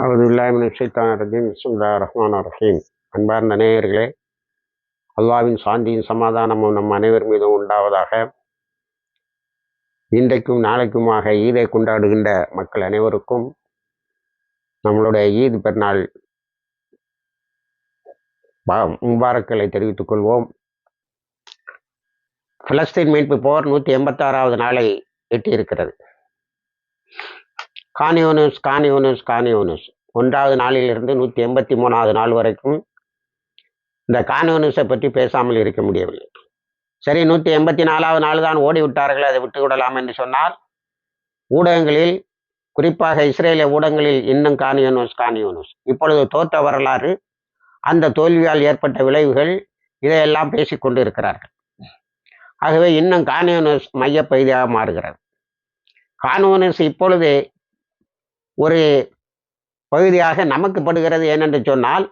அவது இல்லாமின் ரஜீம். சுல்லா ரஹ்மான் ரஹீம். அன்பார்ந்த நேயர்களே அல்லாவின் சாந்தியின் சமாதானமும் நம் அனைவர் மீதும் உண்டாவதாக இன்றைக்கும் நாளைக்குமாக ஈதை கொண்டாடுகின்ற மக்கள் அனைவருக்கும் நம்மளுடைய ஈத் பெருநாள் முபாரக்களை தெரிவித்துக் கொள்வோம். பலஸ்தீன் மீட்பு போர் நூற்றி எண்பத்தாறாவது நாளை எட்டியிருக்கிறது. கானியோனஸ் கானியோனஸ் கானியோனஸ் ஒன்றாவது நாளிலிருந்து நூற்றி எண்பத்தி மூணாவது நாள் வரைக்கும் இந்த கானியோனஸை பற்றி பேசாமல் இருக்க முடியவில்லை. சரி நூற்றி எண்பத்தி நாலாவது நாள் தான் ஓடி விட்டார்கள் அதை விட்டு விடலாம் என்று சொன்னால் ஊடகங்களில் குறிப்பாக இஸ்ரேலிய ஊடகங்களில் இன்னும் கானியோனஸ் கானியோனஸ் இப்பொழுது தோற்ற வரலாறு அந்த தோல்வியால் ஏற்பட்ட விளைவுகள் இதையெல்லாம் பேசிக்கொண்டு இருக்கிறார்கள் ஆகவே இன்னும் கானியோனஸ் மையப்பகுதியாக மாறுகிறது. கானோனஸ் இப்பொழுது ஒரு பகுதியாக நமக்கு படுகிறது ஏனென்று சொன்னால்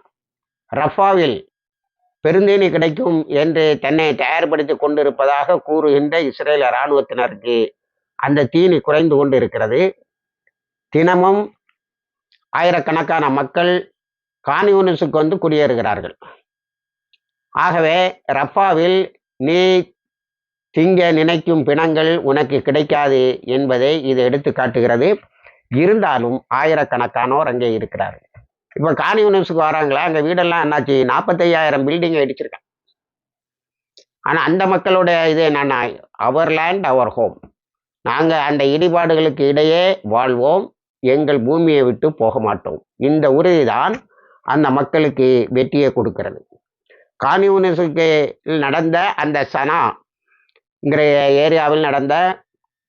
ரஃபாவில் பெருந்தேனி கிடைக்கும் என்று தன்னை தயார்படுத்தி கொண்டிருப்பதாக கூறுகின்ற இஸ்ரேல் இராணுவத்தினருக்கு அந்த தீனி குறைந்து கொண்டு இருக்கிறது தினமும் ஆயிரக்கணக்கான மக்கள் கான்யூனிஸுக்கு வந்து குடியேறுகிறார்கள். ஆகவே ரஃபாவில் நீ திங்க நினைக்கும் பிணங்கள் உனக்கு கிடைக்காது என்பதை இது எடுத்து காட்டுகிறது. இருந்தாலும் ஆயிரக்கணக்கானோர் அங்கே இருக்கிறார்கள். இப்போ காணி யூனிவர்ஸுக்கு வராங்களா அங்கே வீடெல்லாம் என்னாச்சு? நாற்பத்தையாயிரம் பில்டிங் அடிச்சிருக்காங்க ஆனால் அந்த மக்களுடைய இது என்னன்னா அவர் லேண்ட் அவர் ஹோம் நாங்கள் அந்த இடிபாடுகளுக்கு இடையே வாழ்வோம். எங்கள் பூமியை விட்டு போக மாட்டோம். இந்த உறுதி தான் அந்த மக்களுக்கு வெற்றியை கொடுக்கிறது. கான்யூனிஸுக்கு நடந்த அந்த சனாங்கிற ஏரியாவில் நடந்த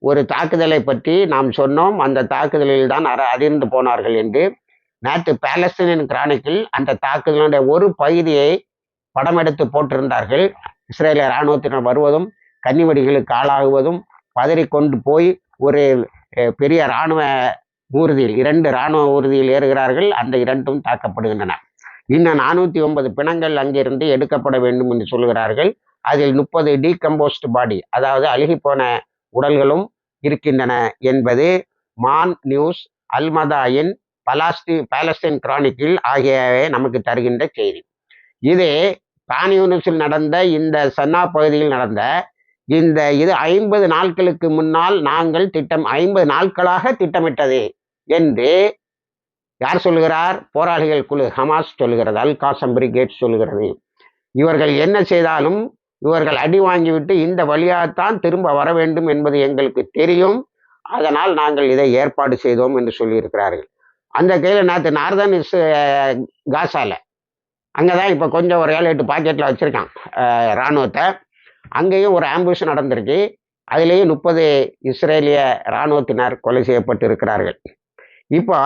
ஒரு தாக்குதலை பற்றி நாம் சொன்னோம். அந்த தாக்குதலில் தான் அற அதிர்ந்து போனார்கள் என்று. நேற்று பாலஸ்தீனின் கிரானிக்கில் அந்த தாக்குதலுடைய ஒரு பகுதியை படம் எடுத்து போட்டிருந்தார்கள். இஸ்ரேலிய இராணுவத்தினர் வருவதும் கன்னிவடிகளுக்கு ஆளாகுவதும் பதறிக்கொண்டு போய் ஒரு பெரிய இராணுவ ஊர்தியில் இரண்டு இராணுவ ஊர்தியில் ஏறுகிறார்கள். அந்த இரண்டும் தாக்கப்படுகின்றன. இன்னும் நானூற்றி ஒன்பது பிணங்கள் அங்கிருந்து எடுக்கப்பட வேண்டும் என்று சொல்கிறார்கள். அதில் முப்பது டீகம்போஸ்ட் பாடி அதாவது அழுகிப்போன உடல்களும் இருக்கின்றன என்பது மான் நியூஸ் அல்மதாயின் பலாஸ்தி பாலஸ்தீன் கிரானிக்கில் ஆகியவை நமக்கு தருகின்ற செய்தி. இது பானியூனிஸில் நடந்த இந்த சன்னா பகுதியில் நடந்த இந்த இது ஐம்பது நாட்களுக்கு முன்னால் நாங்கள் திட்டம் ஐம்பது நாட்களாக திட்டமிட்டது என்று யார் சொல்கிறார்? போராளிகள் குழு ஹமாஸ் சொல்கிறது அல் காசம் பிரிகேட் சொல்கிறது. இவர்கள் என்ன செய்தாலும் இவர்கள் அடி வாங்கிவிட்டு இந்த வழியாகத்தான் திரும்ப வர வேண்டும் என்பது எங்களுக்கு தெரியும். அதனால் நாங்கள் இதை ஏற்பாடு செய்தோம் என்று சொல்லியிருக்கிறார்கள். அந்த கையில் நேற்று நார்தன் இஸ் காசால. அங்கே தான் இப்போ கொஞ்சம் ஒரு ஏழு எட்டு பாக்கெட்டில் வச்சுருக்கான் இராணுவத்தை. அங்கேயும் ஒரு ஆம்புஷ் நடந்திருக்கு. அதுலேயும் முப்பது இஸ்ரேலிய இராணுவத்தினர் கொலை செய்யப்பட்டு இருக்கிறார்கள் இப்போ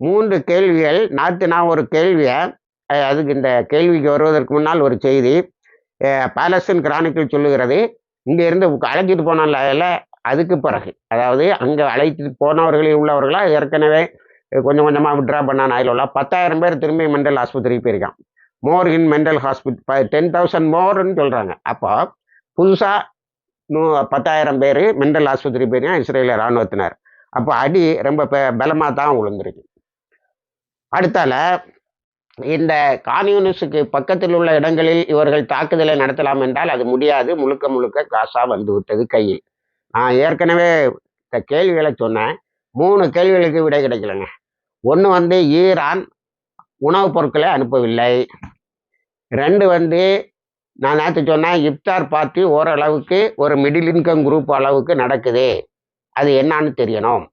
மூன்று கேள்விகள் நாற்று நான் ஒரு கேள்வியை அதுக்கு இந்த கேள்விக்கு வருவதற்கு முன்னால் ஒரு செய்தி. பேலஸ்டின் கிரானிக்கல் சொல்லுகிறது. இங்கே இருந்து அழைச்சிட்டு போனால அதுக்கு பிறகு அதாவது அங்கே அழைச்சிட்டு போனவர்களில் உள்ளவர்களா ஏற்கனவே கொஞ்சம் கொஞ்சமாக விட்ரா பண்ணான் அதில் உள்ள பத்தாயிரம் பேர் திரும்பி மென்டல் ஆஸ்பத்திரிக்கு போயிருக்கான். More in mental hospital ten thousand மோர்னு சொல்கிறாங்க அப்போ புதுசாக நூ பத்தாயிரம் பேர் மென்டல் ஆஸ்பத்திரி போயிருக்கான் இஸ்ரேலிய இராணுவத்தினர் அப்போ அடி ரொம்ப பலமாக தான் விழுந்திருக்கு அடுத்தால இந்த கான்யூனிஸுக்கு பக்கத்தில் உள்ள இடங்களில் இவர்கள் தாக்குதலை நடத்தலாம் என்றால் அது முடியாது. முழுக்க முழுக்க காசா வந்துவிட்டது கையில். நான் ஏற்கனவே இந்த கேள்விகளை சொன்னேன். மூணு கேள்விகளுக்கு விடை கிடைக்கலங்க. ஒன்று வந்து ஈரான் உணவுப் பொருட்களை அனுப்பவில்லை. ரெண்டு வந்து நான் நேற்று சொன்னேன் இப்தார் பார்ட்டி ஓரளவுக்கு ஒரு மிடில் இன்கம் குரூப் அளவுக்கு நடக்குது. அது என்னான்னு தெரியணும்.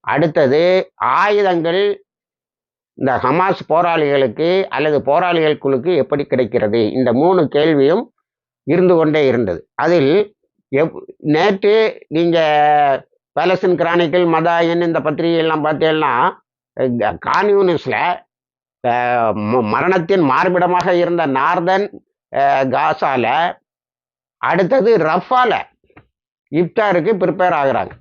அடுத்தது ஆயுதங்கள் இந்த ஹமாஸ் போராளிகளுக்கு அல்லது போராளிகள் குழுக்கு எப்படி கிடைக்கிறது? இந்த மூணு கேள்வியும் இருந்து கொண்டே இருந்தது. அதில் எப் நேற்று நீங்கள் பேலஸின் கிரானிக்கல் மதாயன் இந்த பத்திரிகையெல்லாம் பார்த்தீங்கன்னா கான்யூனிஸில் மரணத்தின் மார்பிடமாக இருந்த நார்தன் காசால அடுத்தது ரஃபால இப்தாருக்கு ப்ரிப்பேர் ஆகுறாங்க.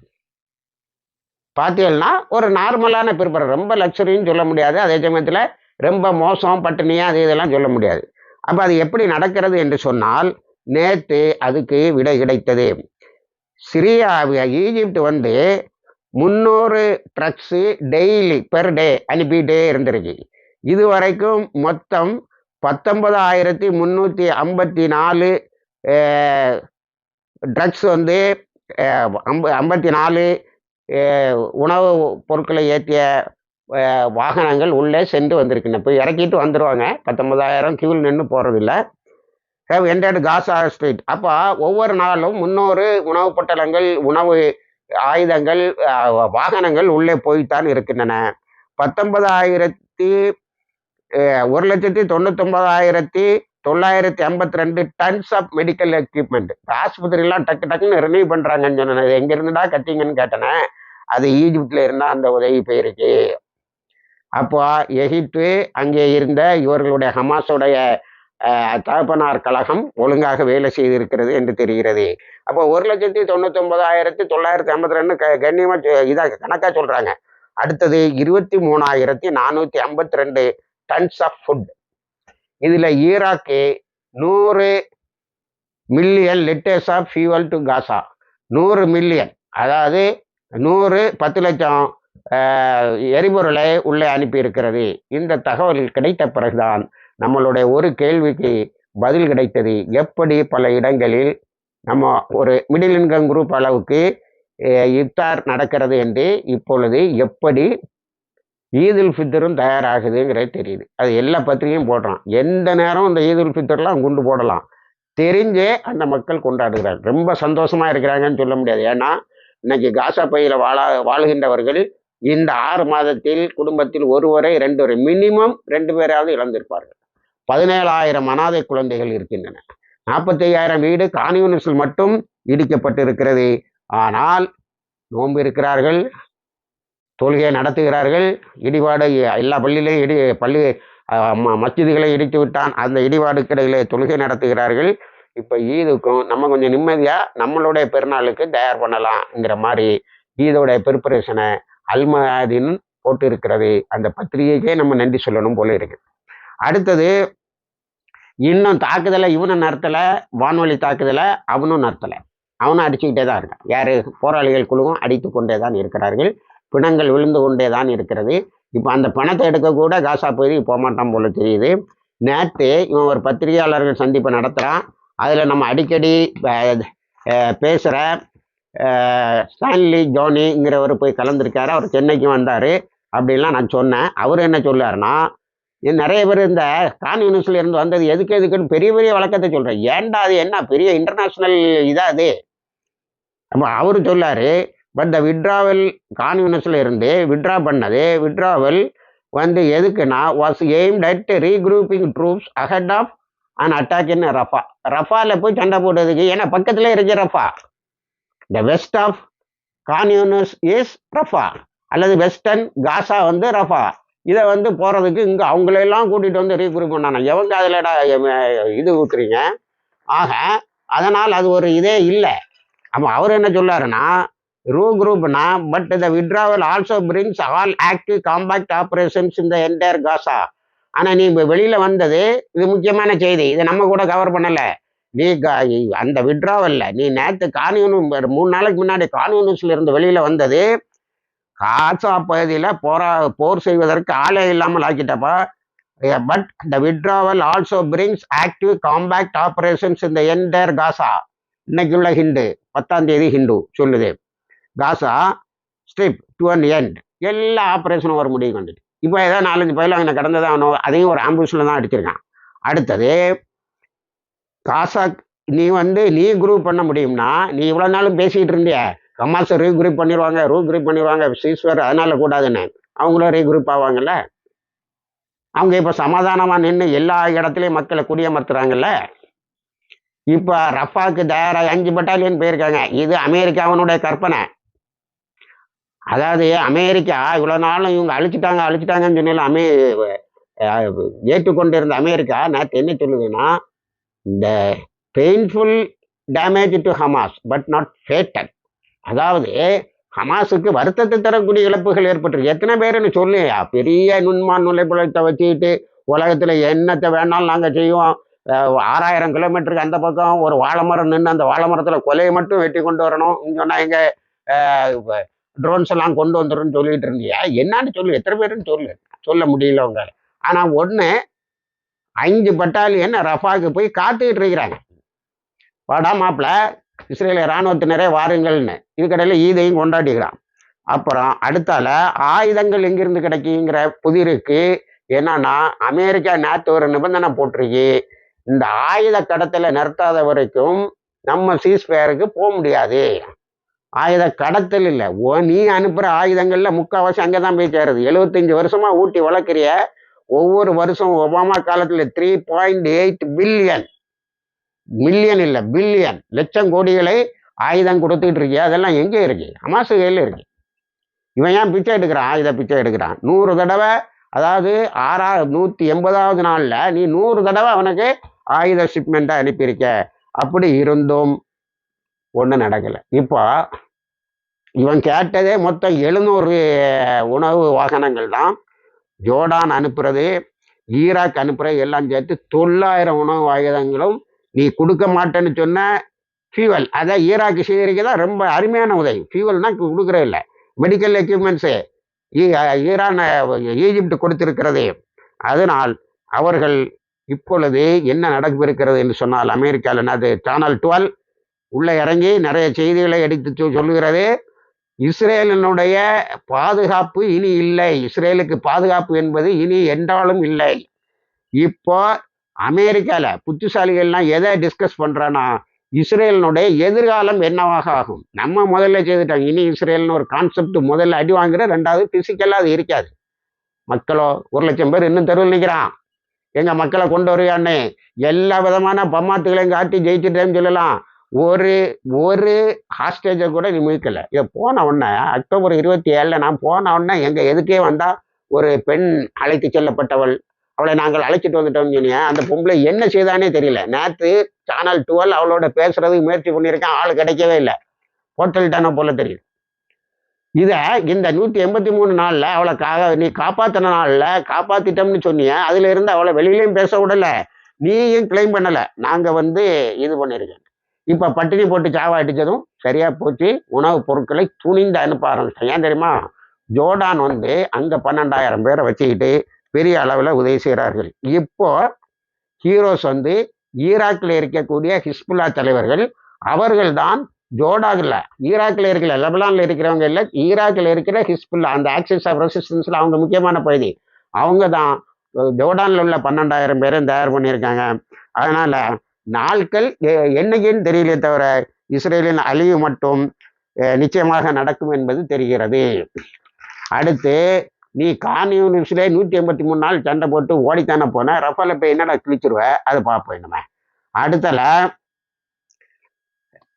பார்த்தீங்கன்னா ஒரு நார்மலான ப்ரிப்பேர் ரொம்ப லக்ஸரின்னு சொல்ல முடியாது. அதே சமயத்தில் ரொம்ப மோசம் பட்டினியாக அது இதெல்லாம் சொல்ல முடியாது. அப்போ அது எப்படி நடக்கிறது என்று சொன்னால் நேற்று அதுக்கு விடை கிடைத்தது. சிரியா ஈஜிப்ட் வந்து முந்நூறு ட்ரக்ஸு டெய்லி பெர் டே அனுப்பிட்டே இருந்திருக்கு. இது வரைக்கும் மொத்தம் பத்தொன்பதாயிரத்தி முந்நூற்றி ஐம்பத்தி நாலு ட்ரக்ஸ் வந்து ஐம்ப ஐம்பத்தி நாலு உணவு பொருட்களை ஏற்றிய வாகனங்கள் உள்ளே சென்று வந்திருக்குன்னு இப்போ இறக்கிட்டு வந்துடுவாங்க பத்தொன்பதாயிரம் கியூவில் நின்று போகிறதில்ல ஹேவ் என்டர்டு காசா ஸ்ட்ரீட் அப்போ ஒவ்வொரு நாளும் முன்னூறு உணவு பொட்டலங்கள் உணவு ஆயுதங்கள் வாகனங்கள் உள்ளே போய்த்தான் இருக்கின்றன. பத்தொன்பதாயிரத்தி ஒரு லட்சத்தி தொண்ணூத்தொம்பதாயிரத்தி தொள்ளாயிரத்தி ஐம்பத்தி ரெண்டு டன்ஸ் ஆஃப் மெடிக்கல் எக்யூப்மெண்ட் ஆஸ்பத்திரிலாம் டக்கு டக்குன்னு ரினியூ பண்ணுறாங்கன்னு சொன்னேன் எங்க இருந்துடா கட்டிங்கன்னு கேட்டேனே அது ஈஜிப்டில் இருந்தால் அந்த உதவி போயிருக்கு. அப்போ எகிப்து அங்கே இருந்த இவர்களுடைய ஹமாஸுடைய தகப்பனார் கழகம் ஒழுங்காக வேலை செய்திருக்கிறது என்று தெரிகிறது. அப்போ ஒரு லட்சத்தி தொண்ணூத்தொம்பதாயிரத்தி தொள்ளாயிரத்தி ஐம்பத்தி ரெண்டு க கண்ணியமாக இதாக கணக்காக சொல்கிறாங்க அடுத்தது இருபத்தி மூணாயிரத்தி நானூற்றி ஐம்பத்தி ரெண்டு டன்ஸ் ஆஃப் ஃபுட் இதில் ஈராக்கு நூறு million litres of fuel to Gaza. நூறு மில்லியன். அதாவது நூறு பத்து லட்சம் எரிபொருளை உள்ளே அனுப்பியிருக்கிறது. இந்த தகவல் கிடைத்த பிறகுதான் நம்மளுடைய ஒரு கேள்விக்கு பதில் கிடைத்தது. எப்படி பல இடங்களில் நம்ம ஒரு மிடில் இன்கம் குரூப் அளவுக்கு அஹ், இஃப்தார் நடக்கிறது என்று இப்பொழுது எப்படி ஈதுல் ஃபித்தரும் தயாராகுதுங்கிறது தெரியுது. அது எல்லா பத்திரிகையும் போடுறான் எந்த நேரம் இந்த ஈதுல் ஃபித்தர்லாம் குண்டு போடலாம். தெரிஞ்சே அந்த மக்கள் கொண்டாடுகிறார் ரொம்ப சந்தோஷமாக இருக்கிறாங்கன்னு சொல்ல முடியாது. ஏன்னா இன்னைக்கு காசா பயிரில் வாழ வாழ்கின்றவர்கள் இந்த ஆறு மாதத்தில் குடும்பத்தில் ஒருவரை ரெண்டு வரை மினிமம் ரெண்டு பேராவது இழந்திருப்பார்கள். பதினேழாயிரம் அனாதை குழந்தைகள் இருக்கின்றன. நாற்பத்தையாயிரம் வீடு கான்யூனிஸில் மட்டும் இடிக்கப்பட்டிருக்கிறது. ஆனால் நோன்பு இருக்கிறார்கள். தொழுகை நடத்துகிறார்கள். இடிபாடு எல்லா பள்ளியிலையும் இடி பள்ளி ம- மஸ்ஜிதுகளை இடித்து விட்டான். அந்த இடிபாடுக்கிடையிலே தொழுகை நடத்துகிறார்கள். இப்போ ஈதுக்கும் நம்ம கொஞ்சம் நிம்மதியாக நம்மளுடைய பெருநாளுக்கு தயார் பண்ணலாம்ங்கிற மாதிரி ஈதோடைய ப்ரிப்பரேஷனை அல்மதின் போட்டு இருக்கிறது அந்த பத்திரிகைக்கே நம்ம நன்றி சொல்லணும் போல இருக்கு. அடுத்தது இன்னும் தாக்குதலை இவனும் நடத்தலை வான்வழி தாக்குதலை அவனும் நடத்தலை. அவனும் அடிச்சுக்கிட்டே தான் இருக்கான். யார்? போராளிகள் குழுவும் அடித்து கொண்டே தான் இருக்கிறார்கள். பிணங்கள் விழுந்து கொண்டே தான் இருக்கிறது. இப்போ அந்த பணத்தை எடுக்க கூட காசா பகுதி போகமாட்டான் போல தெரியுது. நேற்று இவன் ஒரு பத்திரிகையாளர்கள் சந்திப்பை நடத்துகிறான் அதில் நம்ம அடிக்கடி பேசுகிற ஸ்டான்லி ஜோனிங்கிறவர் போய் கலந்துருக்காரு. அவர் சென்னைக்கு வந்தார். அப்படின்லாம் நான் சொன்னேன். அவர் என்ன சொல்லாருன்னா இது நிறைய பேர் இந்த கான்யூனிஸ்ல இருந்து வந்தது எதுக்கு எதுக்குன்னு பெரிய பெரிய வழக்கத்தை சொல்கிறேன் ஏன்டா அது என்ன பெரிய இன்டர்நேஷ்னல் இதாக அது? அப்போ அவர் சொல்லார் பட் த விட்ராவல் கான்யூனிஸ்ல இருந்து விட்ரா பண்ணது விட்ராவல் வந்து எதுக்குன்னா was aimed at regrouping troops ahead of and attack in Rafah ரஃபாவில் போய் சண்டை போட்டதுக்கு ஏன்னா பக்கத்தில் இருக்கு Rafah the west of Khan Younis Rafah அல்லது வெஸ்டர்ன் காசா வந்து ரஃபா இதை வந்து போகிறதுக்கு இங்கே அவங்களெல்லாம் கூட்டிகிட்டு வந்து ரீக்ரூப் பண்ணாங்க. எவங்க அதில் இது ஊத்துறீங்க? ஆக அதனால் அது ஒரு இதே இல்லை. அப்போ அவர் என்ன சொல்லாருன்னா ரூ குரூப்னா but the withdrawal also brings all active combat operations இந்த என்டையர் காசா ஆனால் நீ இப்போ வெளியில் வந்தது இது முக்கியமான செய்தி. இதை நம்ம கூட கவர் பண்ணலை. நீ அந்த விட்ராவல்ல நீ நேற்று கான்யூனு மூணு நாளைக்கு முன்னாடி கான்யூனிஸ்ல இருந்து வெளியில் வந்தது காசா பகுதியில் போரா போர் செய்வதற்கு ஆளே இல்லாமல் ஆக்கிட்டப்பா. But the withdrawal also brings active combat operations இந்த என்டையர் காசா இன்னைக்குள்ள ஹிண்டு பத்தாம் தேதி ஹிண்டு சொல்லுது. Gaza strip to an end எல்லா ஆப்ரேஷனும் வர முடியும் கண்டுட்டு. இப்போ ஏதோ நாலஞ்சு பயில அங்கே கடந்ததான் அதையும் ஒரு ஆம்புலன்ஸில் தான் அடிச்சிருக்கான். அடுத்தது காசா நீ வந்து நீ குரூப் பண்ண முடியும்னா நீ இவ்வளோ நாளும் பேசிக்கிட்டு இருந்திய. கமாஸை ரீக்ரூப் பண்ணிடுவாங்க ரூக்ரூப் பண்ணிடுவாங்க சீஸ்வர் அதனால் கூடாதுன்னு. அவங்களும் ரீக்ரூப் ஆவாங்கல்ல? அவங்க இப்போ சமாதானமாக நின்று எல்லா இடத்துலையும் மக்களை குடியமர்த்துறாங்கல்ல? இப்போ ரஃபாக்கு தயாராக அஞ்சு பட்டாலியன் போயிருக்காங்க. இது அமெரிக்காவினுடைய கற்பனை. அதாவது அமெரிக்கா இவ்வளோ நாளும் இவங்க அழிச்சிட்டாங்க அழிச்சிட்டாங்கன்னு சொன்னால அமே ஏற்றுக்கொண்டிருந்த அமெரிக்கா நேற்று என்ன சொல்லுதுன்னா இந்த painful damage to Hamas but not fatal அதாவது ஹமாஸுக்கு வருத்தத்தை தரக்கூடிய இழப்புகள் ஏற்பட்டிருக்கு. எத்தனை பேருன்னு சொல்லியா? பெரிய நுண்மான் நுழைப்புலத்தை வச்சுக்கிட்டு உலகத்தில் என்னத்தை வேணாலும் நாங்கள் செய்வோம். ஆறாயிரம் கிலோமீட்டருக்கு அந்த பக்கம் ஒரு வாழை மரம் நின்று அந்த வாழை மரத்தில் கொலையை மட்டும் வெட்டி கொண்டு வரணும். சொன்னால் எங்கள் ட்ரோன்ஸ் எல்லாம் கொண்டு வந்துருன்னு சொல்லிட்டு இருந்தியா? என்னன்னு சொல்லு எத்தனை பேருன்னு சொல்லு சொல்ல முடியல அவங்க ஆனால் ஒண்ணு அஞ்சு பட்டாலியன் ரஃபாக்கு போய் காத்துக்கிட்டு இருக்கிறாங்க. வாடா மாப்பிள இஸ்ரேல இராணுவத்தினரே வாருங்கள்னு. இதுக்கடையில் ஈதையும் கொண்டாடிக்கிறான். அப்புறம் அடுத்தால ஆயுதங்கள் எங்கிருந்து கிடைக்குங்கிற புதிருக்கு என்னன்னா அமெரிக்கா நேற்று ஒரு நிபந்தனை போட்டிருக்கு. இந்த ஆயுத கடத்தலை நிறுத்தாத வரைக்கும் நம்ம சீஸ்பேருக்கு போக முடியாது. ஆயுத கடத்தல் இல்லை. ஓ நீ அனுப்புகிற ஆயுதங்களில் முக்கால்வாசி அங்கே தான் போய் சேருது. எழுபத்தஞ்சு வருஷமா ஊட்டி வளர்க்குறிய. ஒவ்வொரு வருஷம் ஒபாமா காலத்தில் three point eight billion million இல்லை பில்லியன் லட்சம் கோடிகளை ஆயுதம் கொடுத்துக்கிட்டு இருக்கிய. அதெல்லாம் எங்கே இருக்கு? அமாசு கையில் இருக்கு. இவன் ஏன் பிச்சை எடுக்கிறான்? ஆயுத பிச்சை எடுக்கிறான். நூறு தடவை அதாவது ஆறா நூற்றி எண்பதாவது நாளில் நீ நூறு தடவை அவனுக்கு ஆயுத ஷிப்மெண்ட்டை அனுப்பியிருக்க. அப்படி இருந்தும் ஒன்றும் நடக்கலை. இப்போ இவன் கேட்டதே மொத்தம் எழுநூறு உணவு வாகனங்கள் தான். ஜோர்டான் அனுப்புறது ஈராக் அனுப்புறது எல்லாம் சேர்த்து தொள்ளாயிரம் உணவு வாகனங்களும் நீ கொடுக்க மாட்டேன்னு சொன்ன ஃபியூவல் அதான் ஈராக் செய்யறதுக்கு தான் ரொம்ப அருமையான உதவி. ஃபியூவல்னா கொடுக்குறே இல்லை. மெடிக்கல் எக்யூப்மெண்ட்ஸு ஈரான் ஈஜிப்ட் கொடுத்திருக்கிறது. அதனால் அவர்கள் இப்பொழுது என்ன நடக்கிறது என்று சொன்னால் அமெரிக்காவில் என்னது? சேனல் டுவெல் உள்ளே இறங்கி நிறைய செய்திகளை எடுத்து சொல்லுகிறதே சொல்லுகிறது. இஸ்ரேலினுடைய பாதுகாப்பு இனி இல்லை. இஸ்ரேலுக்கு பாதுகாப்பு என்பது இனி என்றாலும் இல்லை. இப்போ அமெரிக்கால புத்திசாலிகள்லாம் எதை டிஸ்கஸ் பண்றானா இஸ்ரேலினுடைய எதிர்காலம் என்னவாக ஆகும்? நம்ம முதல்ல செய்துட்டாங்க. இனி இஸ்ரேல்னு ஒரு கான்செப்ட் முதல்ல அடி வாங்குற ரெண்டாவது பிசிக்கலாக அது இருக்காது. மக்களோ ஒரு லட்சம் பேர் இன்னும் தெருவில் நிற்கிறான் எங்க மக்களை கொண்டு வருவான்னு எல்லா விதமான பம்மாத்துகளையும் காட்டி ஜெயிச்சிட்டேன்னு சொல்லலாம். ஒரு ஒரு ஹாஸ்டேஜை கூட நீ இதை போன உடனே அக்டோபர் இருபத்தி ஏழில் நான் போன உடனே எங்கள் எதுக்கே வந்தால் ஒரு பெண் அழைத்து செல்லப்பட்டவள். அவளை நாங்கள் அழைச்சிட்டு வந்துட்டோம்னு சொன்னியா அந்த பொம்பளை என்ன செய்தானே தெரியல. நேற்று சேனல் டுவெல் அவளோட பேசுறதுக்கு முயற்சி பண்ணியிருக்கேன் ஆள் கிடைக்கவே இல்லை. போட்டல்ட்டான போல தெரியும் இதை இந்த நூற்றி எண்பத்தி மூணு நாளில் அவளை கா நீ காப்பாற்றின நாளில் காப்பாற்றிட்டோம்னு சொன்னிய அதுல இருந்து அவளை வெளியிலையும் பேச விடலை. நீயும் கிளைம் பண்ணலை. நாங்கள் வந்து இது பண்ணியிருக்கேன் இப்போ பட்டினி போட்டு சாவா அடித்ததும் சரியாக போச்சு. உணவுப் பொருட்களை துணிந்து அனுப்ப ஆரம்பிச்சேன் ஏன் தெரியுமா? ஜோர்டான் வந்து அங்கே பன்னெண்டாயிரம் பேரை வச்சுக்கிட்டு பெரிய அளவில் உதவி செய்கிறார்கள் இப்போ ஹீரோஸ் வந்து ஈராக்கில் இருக்கக்கூடிய ஹிஸ்புல்லா தலைவர்கள் அவர்கள்தான் ஜோர்டானில். ஈராக்கில் இருக்கிற லெபலானில் இருக்கிறவங்க இல்லை ஈராக்கில் இருக்கிற ஹிஸ்புல்லா அந்த ஆக்சிஸ் ஆஃப் ரெசிஸ்டன்ஸில் அவங்க முக்கியமான பகுதி. அவங்க தான் ஜோர்டானில் உள்ள பன்னெண்டாயிரம் பேரும் தயார் பண்ணியிருக்காங்க. அதனால் நாட்கள் எ- என்னைக்குன்னு தெரியலே தவிர இஸ்ரேலின் அழிவு மட்டும் அஹ், நிச்சயமாக நடக்கும் என்பது தெரிகிறது. அடுத்து நீ கான்யூனிஸ்லே நூற்றி எண்பத்தி மூணு நாள் சண்டை போட்டு ஓடித்தானே போன ரஃபேல போய் என்னடா கிழிச்சிருவ? அதை பார்ப்போம் நம்ம அடுத்தல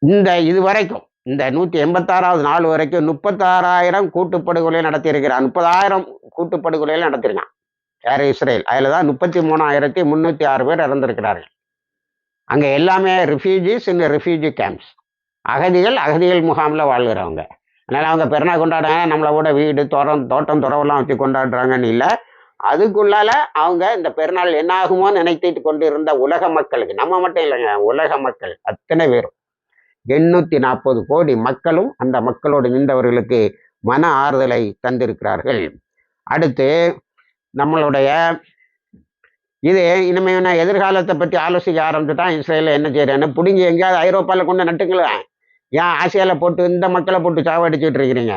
இந்த இது வரைக்கும் இந்த நூற்றி எண்பத்தாறாவது நாள் வரைக்கும் முப்பத்தாறாயிரம் கூட்டுப்படுகொலை நடத்தியிருக்கிறான். முப்பதாயிரம் கூட்டுப்படுகொலைகள் நடத்திருக்கான் யார்? இஸ்ரேல். அதில் தான் முப்பத்தி மூணாயிரத்தி முந்நூற்றி ஆறு பேர் இறந்திருக்கிறார்கள். அங்கே எல்லாமே ரிஃப்யூஜிஸ் இந்த ரிஃப்யூஜி கேம்ப்ஸ் அகதிகள் அகதிகள் முகாமில் வாழ்கிறவங்க. அதனால் அவங்க பெருநாள் கொண்டாடுறாங்க நம்மளை கூட வீடு தோட்டம் தோட்டம் துறவெல்லாம் வச்சு கொண்டாடுறாங்கன்னு இல்லை. அதுக்குள்ளால அவங்க இந்த பெருநாள் என்ன ஆகுமோ நினைத்துட்டு கொண்டு இருந்த உலக மக்களுக்கு நம்ம மட்டும் இல்லைங்க உலக மக்கள் அத்தனை பேரும். எண்ணூற்றி நாற்பது கோடி மக்களும் அந்த மக்களோடு நின்றவர்களுக்கு மன ஆறுதலை தந்திருக்கிறார்கள். அடுத்து நம்மளுடைய இது இனிமே நான் எதிர்காலத்தை பற்றி ஆலோசிக்க ஆரம்பிச்சுட்டான் இஸ்ரேலில் என்ன செய்கிறேன்னு பிடிங்கி எங்கேயாவது ஐரோப்பாவில் கொண்டு நட்டுங்களேன் ஏன் ஆசியாவில் போட்டு இந்த மக்களை போட்டு சாவடிச்சுட்டு இருக்கிறீங்க?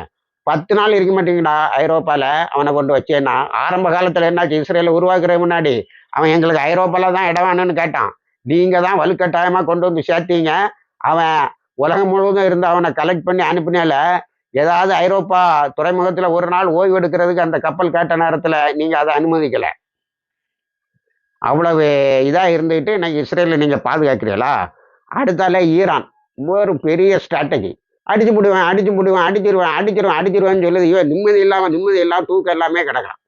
பத்து நாள் இருக்க மாட்டீங்கடா ஐரோப்பாவில் அவனை கொண்டு வச்சேன்னா. ஆரம்ப காலத்தில் என்னாச்சு? இஸ்ரேலை உருவாக்குற முன்னாடி அவன் எங்களுக்கு ஐரோப்பாவில் தான் இடம் வேணும்னு கேட்டான். நீங்கள் தான் வலுக்கட்டாயமாக கொண்டு வந்து சேர்த்தீங்க. அவன் உலகம் முழுவதும் இருந்து அவனை கலெக்ட் பண்ணி அனுப்பினால ஏதாவது ஐரோப்பா துறைமுகத்தில் ஒரு நாள் ஓய்வு எடுக்கிறதுக்கு அந்த கப்பல் கேட்ட நேரத்தில் நீங்கள் அதை அனுமதிக்கலை. அவ்வளவு இதாக இருந்துக்கிட்டு இன்னைக்கு இஸ்ரேலை நீங்கள் பாதுகாக்கிறீங்களா அடுத்தால ஈரான். ஒரு பெரிய ஸ்ட்ராட்டஜி அடிச்சு விடுவேன் அடிச்சு விடுவேன் அடிச்சிருவேன் அடிச்சிருவேன் அடிச்சிருவேன்னு சொல்லுது. இவன் நிம்மதி இல்லாமல் நிம்மதி இல்லாமல் தூக்கம் எல்லாமே கிடக்கலாம்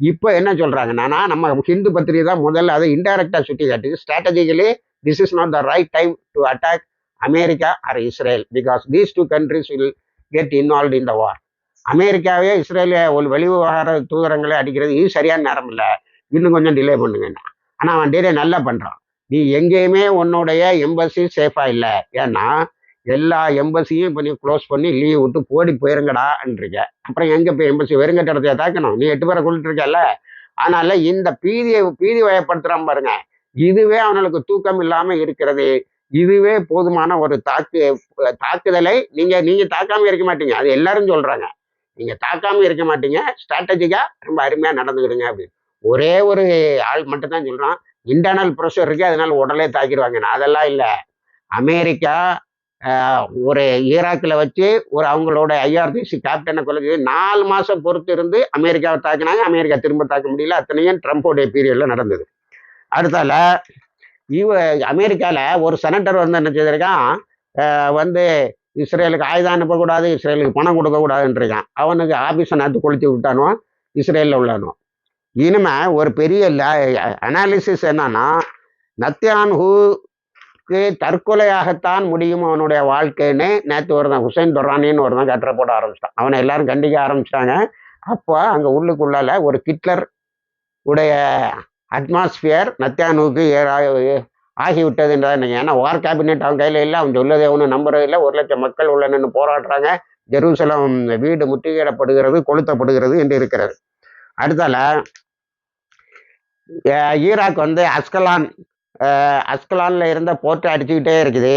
இப்போ என்ன சொல்கிறாங்கன்னா நம்ம ஹிந்து பத்திரிகை தான் முதல்ல அதை இன்டைரக்டாக சுட்டி காட்டுது strategically this is not the right time to attack America or Israel because these two countries will get involve in the war அமெரிக்காவே இஸ்ரேலிய ஒரு வெளிவிவகார தூதரங்களை அடிக்கிறது. இது சரியான நேரம் இல்லை. இன்னும் கொஞ்சம் டிலே பண்ணுங்கண்ணா. ஆனால் அவன் டிலே நல்லா பண்ணுறான் நீ எங்கேயுமே உன்னுடைய எம்பசி சேஃபாக இல்லை. ஏன்னா எல்லா எம்பசியும் இப்போ நீ க்ளோஸ் பண்ணி லீவ் விட்டு போடி போயிருங்கடான்றீங்க அப்புறம் எங்கே இப்போ எம்பசி வெறுங்கட்ட இடத்தைய தாக்கணும்? நீ எட்டு பேரை கொண்டுட்டு இருக்கல அதனால இந்த பீதியை பீதி வயப்படுத்துறான் பாருங்க. இதுவே அவனுக்கு தூக்கம் இல்லாமல் இருக்கிறது. இதுவே போதுமான ஒரு தாக்கு தாக்குதலை நீங்கள் நீங்கள் தாக்காம இருக்க மாட்டீங்க. அது எல்லாரும் சொல்கிறாங்க நீங்கள் தாக்காம இருக்க மாட்டீங்க. ஸ்ட்ராட்டஜிக்காக ரொம்ப அருமையாக நடந்துக்கிடுங்க அப்படின்னு. ஒரே ஒரு ஆள் மட்டும்தான் சொல்கிறான் இன்டர்னல் ப்ரெஷர் இருக்கு அதனால உடலே தாக்கிடுவாங்க. அதெல்லாம் இல்லை. அமெரிக்கா ஒரு ஈராக்கில் வச்சு ஒரு அவங்களோட ஐஆர்டிசி கேப்டனை கொலை நாலு மாதம் பொறுத்து இருந்து அமெரிக்காவை தாக்கினாங்க. அமெரிக்கா திரும்ப தாக்க முடியல. அத்தனையும் ட்ரம்ப்போடைய பீரியடில் நடந்தது. அடுத்தால இவ அமெரிக்காவில் ஒரு செனட்டர் வந்து என்ன செய்திருக்கான்? வந்து இஸ்ரேலுக்கு ஆயுதம் அனுப்பக்கூடாது இஸ்ரேலுக்கு பணம் கொடுக்கக்கூடாதுன்றிருக்கான். அவனுக்கு ஆபீஸை நேற்று கொளுத்தி விட்டானோ இஸ்ரேலில் உள்ளானோ இனிமே ஒரு பெரிய அனாலிசிஸ் என்னன்னா நத்தியான்ஹூக்கு தற்கொலையாகத்தான் முடியும் அவனுடைய வாழ்க்கைன்னு நேற்று ஒருத்தன் ஹுசைன் துரானின்னு ஒருத்தன் கட்டுரை போட ஆரம்பிச்சிட்டான். அவனை எல்லாரும் கண்டிக்க ஆரம்பிச்சிட்டாங்க. அப்போ அங்கே உள்ளுக்குள்ளால ஒரு கிட்லர் உடைய அட்மாஸ்பியர் நத்தியானுக்கு ஆகிவிட்டது நீங்கள் ஏன்னா வார் கேபினெட் அவன் கையில் இல்லை அவன் சொல்லதே ஒன்றும் நம்புறது இல்லை. ஒரு லட்சம் மக்கள் உள்ள நின்று போராடுறாங்க. ஜெருசலம் வீடு முற்றுகையிடப்படுகிறது கொளுத்தப்படுகிறது என்று இருக்கிறது. அடுத்தால ஈராக் வந்து அஸ்கலான் அஸ்கலானில் இருந்த போர்ட்டை அடிச்சுக்கிட்டே இருக்குது.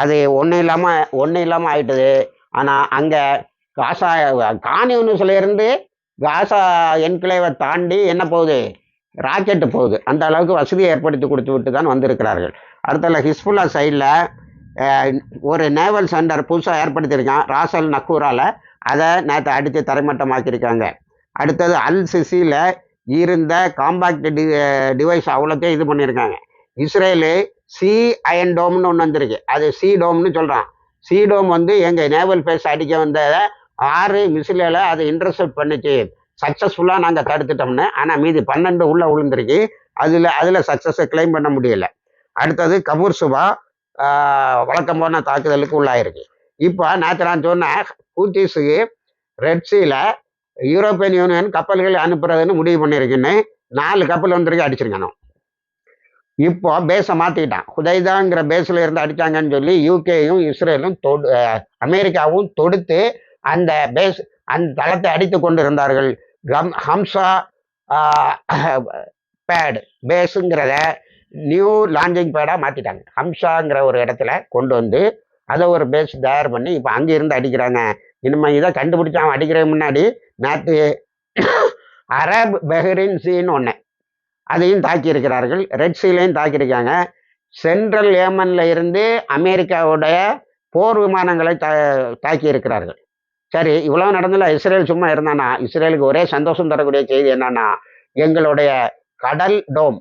அது ஒன்றும் இல்லாமல் ஒன்றும் இல்லாமல் ஆயிட்டுது. ஆனால் அங்கே காசா கான்யூனிஸ்லேருந்து காசா என்கிளேவை தாண்டி என்ன போகுது? ராக்கெட்டு போகுது. அந்த அளவுக்கு வசதியை ஏற்படுத்தி கொடுத்து விட்டு தான் வந்திருக்கிறார்கள். அடுத்தல ஹிஸ்புல்லா சைடில் ஒரு நேவல் சென்டர் புதுசாக ஏற்படுத்தியிருக்கான் ராசல் நக்கூரால். அதை நேற்று அடித்து தரைமட்டமாக்கியிருக்காங்க. அடுத்தது அல் சிசியில் இருந்த காம்பாக்ட் டி டிவைஸ் அவ்வளோத்தையும் இது பண்ணியிருக்காங்க. இஸ்ரேலு சி அயன் டோம்னு ஒன்று வந்திருக்கு. அது சி டோம்னு சொல்கிறான் சி டோம் வந்து எங்கள் நேவல் பேஸ் அடிக்க வந்த ஆறு மிசிலில் அதை இன்டர்செப்ட் பண்ணிச்சு. சக்ஸஸ்ஃபுல்லாக நாங்கள் தடுத்துட்டோம்னு. ஆனால் மீதி பன்னெண்டு உள்ளே விழுந்திருக்கு. அதில் அதில் சக்ஸஸை கிளைம் பண்ண முடியல. அடுத்தது கபூர் சுபா வழக்கம் போன தாக்குதலுக்கு உள்ளாயிருக்கு. இப்போ நேற்று நான் சொன்னேன் ஹூத்திஸுக்கு ரெட்ஸியில் யூரோப்பியன் யூனியன் கப்பல்கள் அனுப்புறதுன்னு முடிவு பண்ணியிருக்குன்னு நாலு கப்பல் வந்துருக்கு அடிச்சிருக்கணும் இப்போ பேஸை மாற்றிக்கிட்டான் ஹுதைதாங்கிற பேஸில் இருந்து அடித்தாங்கன்னு சொல்லி யூகேயும் இஸ்ரேலும் தொடு அமெரிக்காவும் தொடுத்து அந்த பேஸ் அந்த தளத்தை அடித்து கொண்டு இருந்தார்கள் கம் ஹம்சா பேடு பேஸுங்கிறத நியூ லான்ச்சிங் பேடாக மாற்றிட்டாங்க ஹம்சாங்கிற ஒரு இடத்துல கொண்டு வந்து அதை ஒரு பேஸ் தயார் பண்ணி இப்போ அங்கே இருந்து அடிக்கிறாங்க. இனிமே இதை கண்டுபிடிச்சி அவன் அடிக்கிற முன்னாடி நேற்று அரப் பெஹரின் சீன்னு ஒன்று அதையும் தாக்கியிருக்கிறார்கள். ரெட் சீலையும் தாக்கியிருக்காங்க. சென்ட்ரல் ஏமன்ல இருந்து அமெரிக்காவுடைய போர் விமானங்களை தா தாக்கி இருக்கிறார்கள் சரி இவ்வளோ நடந்தில் இஸ்ரேல் சும்மா இருந்தானா? இஸ்ரேலுக்கு ஒரே சந்தோஷம் தரக்கூடிய செய்தி என்னன்னா எங்களுடைய கடல் டோம்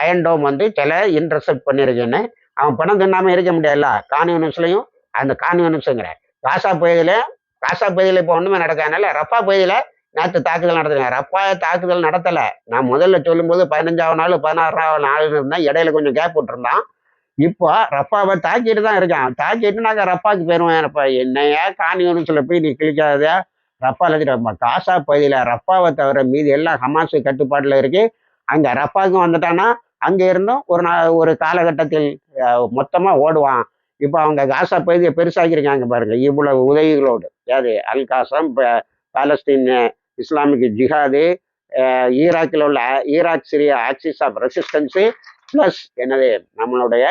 அயன் டோம் வந்து சில இன்டர்செப்ட் பண்ணியிருக்குன்னு அவன் பணம் தின்னாமல் இருக்க முடியாதுல்ல? கான்யூனிஸ்லையும் அந்த கான்யூனிஸ்ங்கிற காசா பகுதியில் காசா பகுதியில் இப்போ ஒன்றுமே நடக்காதனால ரஃபா பகுதியில் நேற்று தாக்குதல் நடத்துங்க ரஃபா தாக்குதல் நடத்தலை. நான் முதல்ல சொல்லும்போது பதினஞ்சாவது நாள் பதினாறாவது நாள் இருந்தேன் இடையில கொஞ்சம் கேப் விட்டுருந்தான். இப்போ ரஃபாவை தாக்கிட்டு தான் இருக்கான். தாக்கிட்டு நாங்கள் ரஃபாக்கு போயிடுவோம் இப்போ என்னையா சொல்ல போய் நீ கிழிக்காத. ரஃபால நம்ம காசா பகுதியில் ரஃபாவை தவிர மீதி எல்லாம் ஹமாஸ் கட்டுப்பாட்டில் இருக்கு. அங்கே ரஃபாவுக்கும் வந்துட்டான்னா அங்கே இருந்தும் ஒரு நா ஒரு காலகட்டத்தில் மொத்தமாக ஓடுவான். இப்போ அவங்க காசா பகுதியை பெருசாக்கியிருக்காங்க பாருங்க இவ்வளவு உதவிகளோடு. யாரு? அல் காசம் பாலஸ்தீன் இஸ்லாமிக் ஜிஹாது ஈராக்கில் உள்ள Iraq Syria axis of resistance plus என்னது? நம்மளுடைய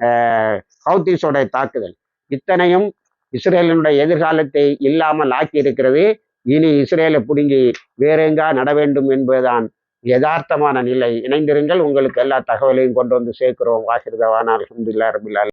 அஹ், தாக்குதல். இத்தனையும் இஸ்ரேலினுடைய எதிர்காலத்தை இல்லாமல் ஆக்கி இருக்கிறது இனி இஸ்ரேலை பிடுங்கி வேறெங்கா நட வேண்டும் என்பதுதான் யதார்த்தமான நிலை. இணைந்திருங்கள் உங்களுக்கு எல்லா தகவலையும் கொண்டு வந்து சேர்க்கிறோம். வாசிர்தவான அலமதுல்லா ரபில்